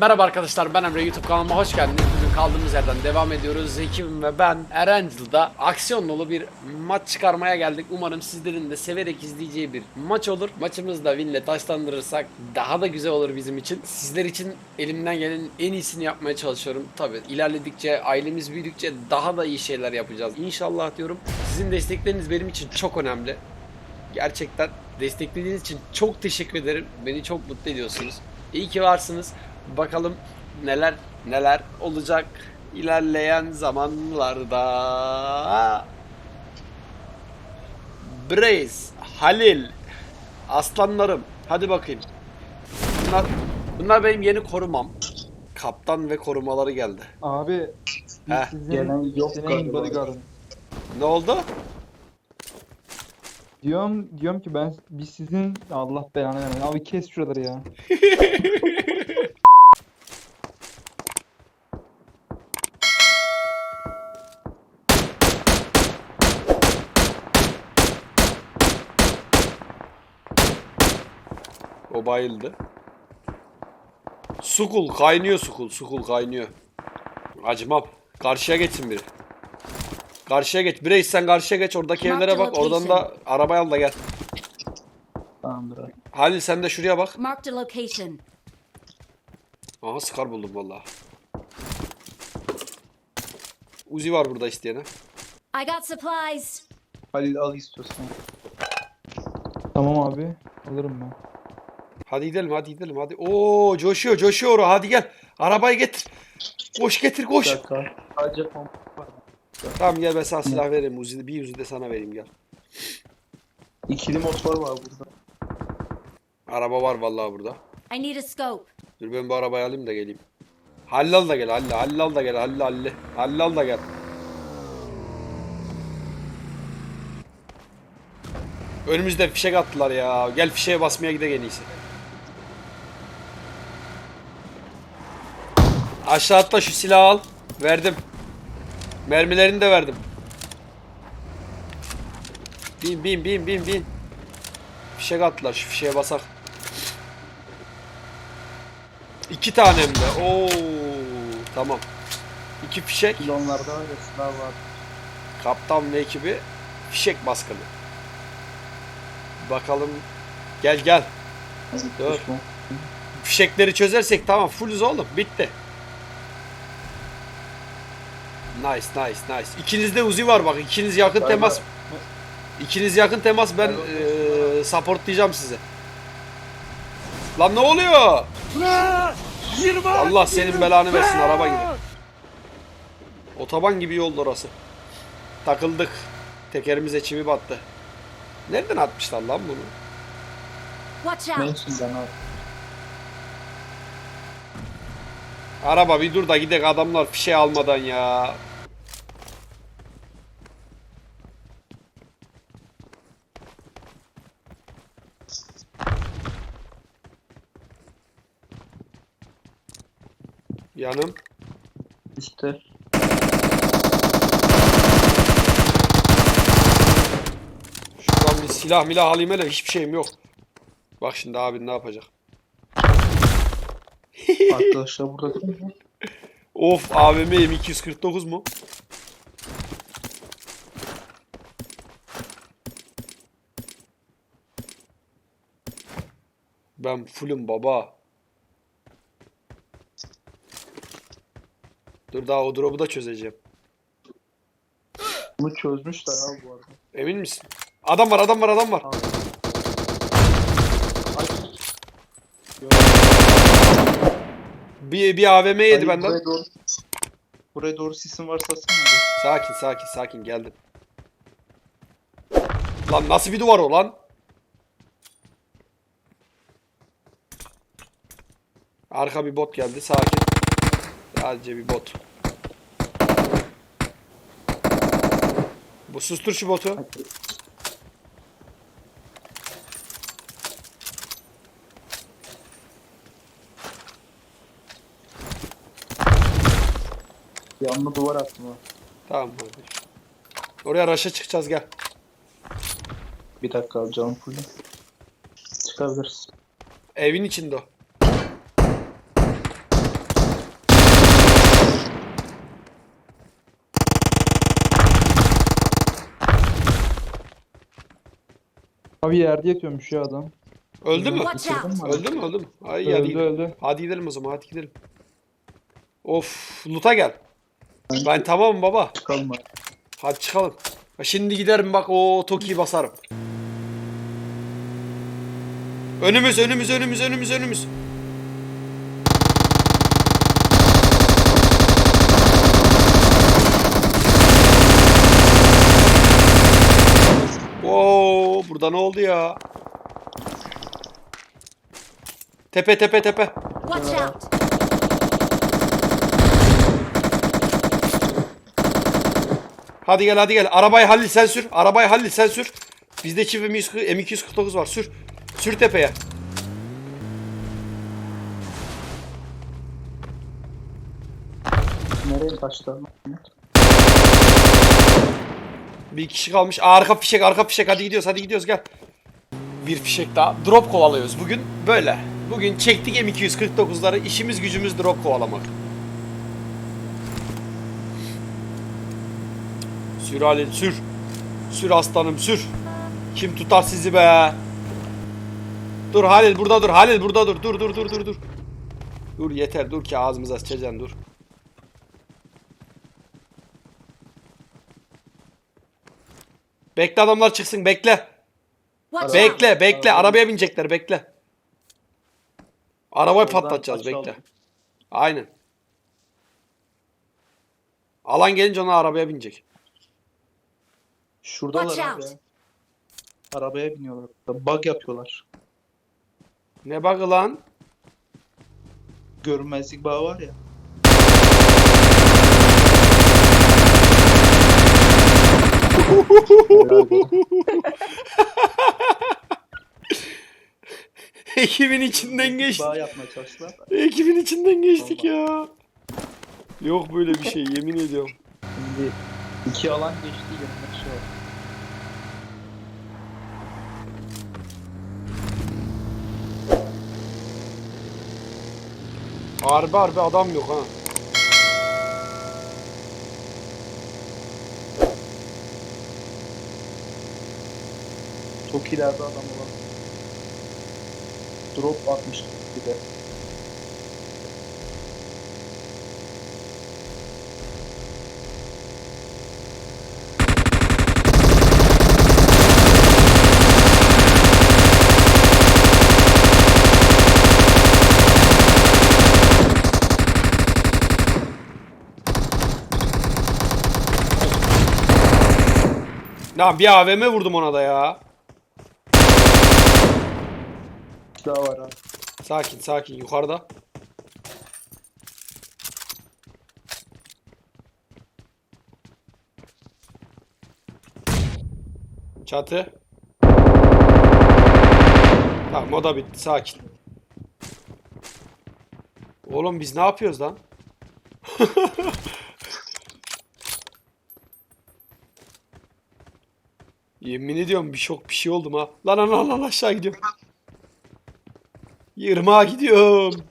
Merhaba arkadaşlar ben Emre YouTube kanalıma hoş geldiniz. Bugün kaldığımız yerden devam ediyoruz. Ekibim ve ben Erencil'da aksiyon dolu bir maç çıkarmaya geldik. Umarım sizlerin de severek izleyeceği bir maç olur. Maçımızı da winle taşlandırırsak daha da güzel olur bizim için. Sizler için elimden gelenin en iyisini yapmaya çalışıyorum. Tabi ilerledikçe ailemiz büyüdükçe daha da iyi şeyler yapacağız. İnşallah diyorum. Sizin destekleriniz benim için çok önemli. Gerçekten desteklediğiniz için çok teşekkür ederim. Beni çok mutlu ediyorsunuz. İyi ki varsınız. Bakalım neler neler olacak ilerleyen zamanlarda. Brace, Halil, aslanlarım. Hadi bakayım. Bunlar, bunlar benim yeni korumam. Kaptan ve korumaları geldi. Abi Heh. sizin, Gelen yok senin galiba. bodyguard'ın. Ne oldu? Diyorum, diyorum ki ben biz sizin Allah belanı vermesin. Abi kes şuraları ya. Bayıldı. Sukul kaynıyor sukul. Sukul kaynıyor. Acımam. Karşıya geçsin biri. Karşıya geç. Bireys sen karşıya geç. Oradaki Mark evlere bak. Oradan da arabayı al da gel. Tamamdır abi. Halil sen de şuraya bak. Marked a location. Aha Scar buldum valla. Uzi var burada isteyene. I got supplies. Halil al istiyorsan. Tamam abi. Alırım ben. Hadi gidelim hadi gidelim hadi. Oo coşuyor coşuyor o. Hadi gel. Arabayı getir. Koş getir Bir koş. dakika. Sadece pompa var. Tamam gel ben sana silah vereyim. Uzi, bir uzi de sana vereyim gel. İkili motor var burada. Araba var vallahi burada. I need a scope. Dur ben bu arabayı alayım da geleyim. Hallal da gel Halle. Hallal da gel Halle Halle. Hallal da gel. Önümüzde fişek attılar ya. Gel fişeğe basmaya gide en iyisi. Aşağı atla şu silahı al. Verdim. Mermilerini de verdim. Bin bin bin bin bin. Fişek attılar şu fişeğe basak. İki tane mi de? Oo, tamam. İki fişek. Pilonlarda ya silah var. Kaptan ve ekibi fişek baskını. Bakalım. Gel gel. Dur. Fişekleri çözersek tamam fullüz oğlum. Bitti. Nice nice nice. İkinizde Uzi var bak. İkiniz yakın Galiba- temas. İkiniz yakın temas ben eee supportlayacağım sizi. Lan ne oluyor? Allah senin belanı versin araba gibi. Otoban gibi yol orası. Takıldık. Tekerimize çivi battı. Nereden atmışlar lan bunu? Watch out. Mention'dan abi. Araba bir dur da gidek adamlar fişe almadan ya. Yanım. İşte. Şuradan bir silah milah alayım hele hiçbir şeyim yok. Bak şimdi abin ne yapacak. Arkadaşlar burada? Of AVM M249 mu? Ben fullüm baba. Dur daha o drop'u da çözeceğim. Bunu çözmüşler abi bu arada. Emin misin? Adam var adam var adam var. Ay. Bir, bir AVM yedi Halil, benden. Buraya doğru, buraya doğru sisin varsa atsana abi. Sakin sakin sakin geldim. Lan nasıl bir duvar o lan? Arka bir bot geldi sakin. Sadece bir bot. Bu sustur şu botu. Yanına duvar atma. Tamam kardeşim. Oraya raşa çıkacağız gel. Bir dakika abi canım full. Çıkabiliriz. Evin içinde o. Abi yerde yatıyormuş ya adam. Öldü mü? Öldü mü? Öldü mü? Ay, Öldü öldü. Hadi gidelim o zaman hadi gidelim. Of loot'a gel. Ben tamamım baba. Çıkalım hadi. Hadi çıkalım. Ha, Şimdi giderim bak o Toki'yi basarım. Önümüz önümüz önümüz önümüz önümüz. Oo, burada ne oldu ya? Tepe tepe tepe. Watch out! Hadi gel hadi gel. Arabayı Halil sen sür. Arabayı Halil sen sür. Bizde çift M249 var. Sür. Sür tepeye. Nereye kaçtı? Bir kişi kalmış. Aa, arka fişek arka fişek. Hadi gidiyoruz hadi gidiyoruz gel. Bir fişek daha. Drop kovalıyoruz bugün. Böyle. Bugün çektik M249'ları. İşimiz gücümüz drop kovalamak. Sür Halil sür. Sür aslanım sür. Kim tutar sizi be? Dur Halil burada dur. Halil burada dur. Dur dur dur dur dur. Dur yeter dur ki ağzımıza sıçacaksın dur. Bekle adamlar çıksın bekle. Watch out! Bekle bekle arabaya binecekler bekle. Arabayı Oradan patlatacağız bekle. Aynen. Alan gelince ona arabaya binecek. Şuradalar Watch abi. out. Arabaya biniyorlar. Bug yapıyorlar. Ne bug'ı lan? Görünmezlik bağı var ya. Ekibin içinden geçtik. Bağ yapmaya çalıştılar. Ekibin içinden geçtik ya. Yok böyle bir şey yemin ediyorum. Şimdi iki alan geçti yanına şey var. Harbi harbi adam yok ha. Çok ileride adam olan. Drop atmış bir de. Ya bir AVM vurdum ona da ya. Daha var abi. Sakin sakin yukarıda. Çatı. Tamam o da bitti sakin. Oğlum biz ne yapıyoruz lan? Yemin ediyorum bir şok bir şey oldum ha. Lan lan lan lan aşağı gidiyorum. Yırmağa gidiyorum.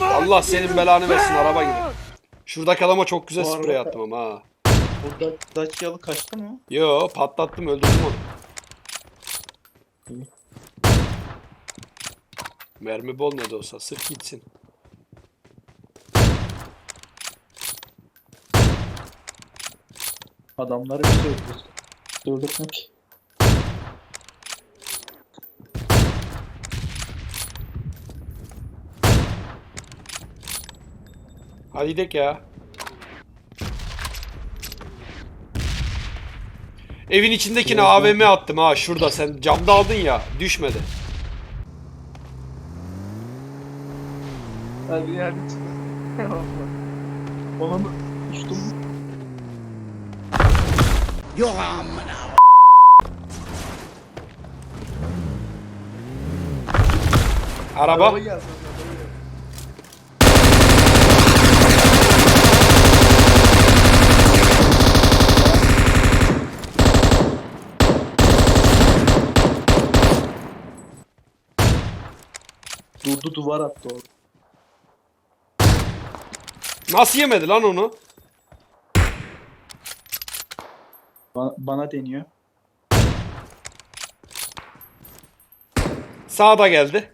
Allah senin belanı versin araba gibi. Şuradaki adama çok güzel Bu sprey araba- attım ama ha. Burada Dacia'lı kaçtı mı? Yo patlattım öldürdüm onu. Mermi bol ne de olsa sık gitsin. Adamları bir şey öldürdü. Durdurtmak. Hadi gidelim ya. Evin içindekine AVM attım ha şurada sen camda aldın ya düşmedi. Hadi yani içinde. Onun uçtum. Araba. geldi. Araba geldi. Durdu duvar attı orada. Nasıl yemedi lan onu? Bana, bana deniyor. Sağda geldi.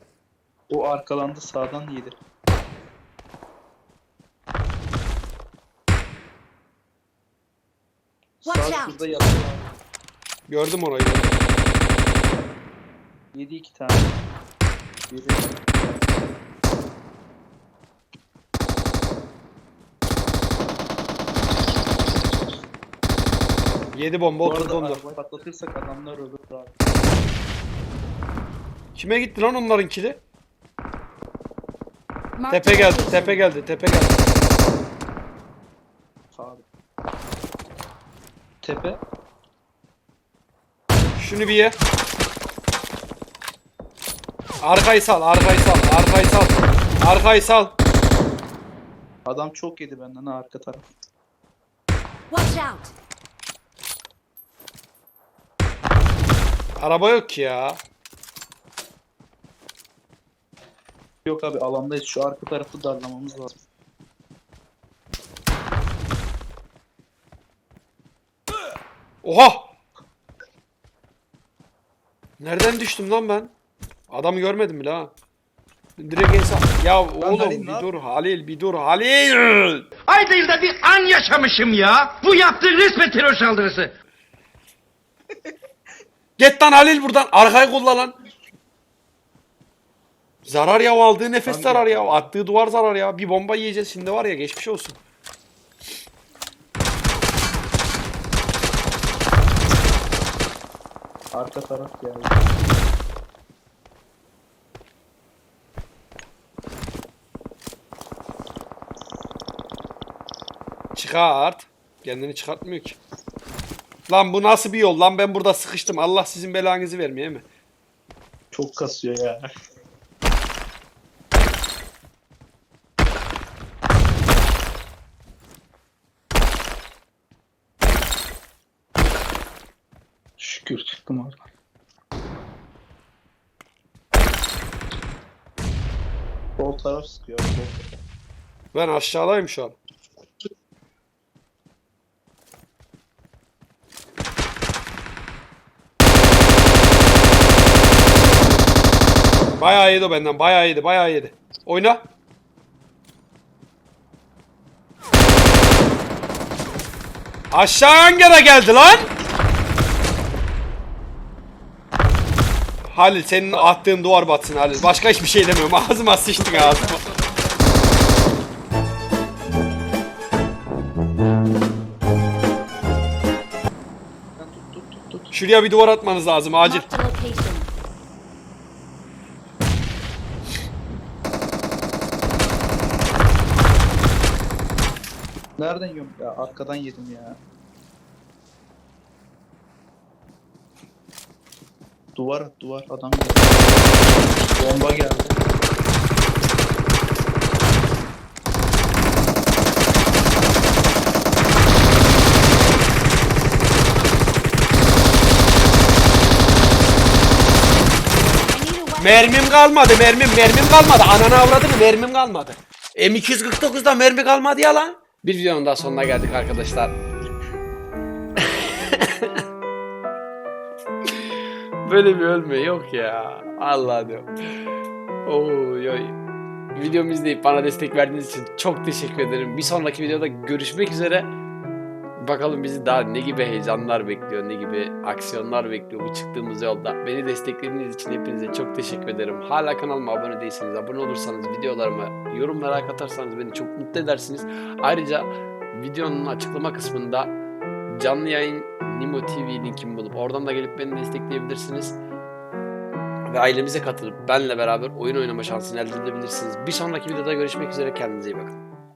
O arkalandı sağdan yedi. Sağ Watch out. şurada yatıyor. Gördüm orayı. Yedi iki tane. Biri. Yedi bomba Bu oturdu arada onda. arabayı patlatırsak adamlar ölür abi. Kime gitti lan onların kili? Marked Tepe a geldi, location. tepe geldi, tepe geldi. Abi. Tepe. Şunu bir ye. Arkayı sal, arkayı sal, arkayı sal. Arkayı sal. Adam çok yedi benden ha arka taraf. Watch out. Araba yok ki ya. Yok abi alandayız. Şu arka tarafı darlamamız lazım. Oha! Nereden düştüm lan ben? Adamı görmedim bile ha. Direkt en sağ- Ya oğlum Halil, bir dur Halil bir dur Halil. Ayda yılda bir an yaşamışım ya. Bu yaptığın resmen terör saldırısı. Git lan Halil buradan arkayı kolla lan. Zarar ya aldığı nefes Hangi? zarar ya attığı duvar zarar ya. Bir bomba yiyeceğiz şimdi var ya geçmiş olsun. Arka taraf geldi. Çıkart. Kendini çıkartmıyor ki. Lan bu nasıl bir yol lan ben burada sıkıştım. Allah sizin belanızı vermeye mi? Çok kasıyor ya. Şükür çıktım oradan. Sol taraf sıkıyor. Sol taraf. Ben aşağıdayım şu an. Bayağı yedi o benden. Bayağı yedi. Bayağı yedi. Oyna. Aşağı hangi ara geldi lan? Halil senin attığın duvar batsın Halil. Başka hiçbir şey demiyorum. Ağzıma sıçtın ağzıma. Şuraya bir duvar atmanız lazım acil. Marked a location. Nereden yiyorum? Ya arkadan yedim ya. Duvar duvar adam geldi. Bomba geldi. Mermim kalmadı mermim mermim kalmadı. Ananı avradını mermim kalmadı. M249'da mermi kalmadı ya lan. Bir videonun daha sonuna geldik arkadaşlar. Böyle bir ölme yok ya. Allah diyorum. Oy oy. Videomu izleyip bana destek verdiğiniz için çok teşekkür ederim. Bir sonraki videoda görüşmek üzere. Bakalım bizi daha ne gibi heyecanlar bekliyor, ne gibi aksiyonlar bekliyor bu çıktığımız yolda. Beni desteklediğiniz için hepinize çok teşekkür ederim. Hala kanalıma abone değilseniz, abone olursanız, videolarıma yorum merak atarsanız beni çok mutlu edersiniz. Ayrıca videonun açıklama kısmında canlı yayın Nimo TV linkimi bulup oradan da gelip beni destekleyebilirsiniz. Ve ailemize katılıp benle beraber oyun oynama şansını elde edebilirsiniz. Bir sonraki videoda görüşmek üzere. Kendinize iyi bakın.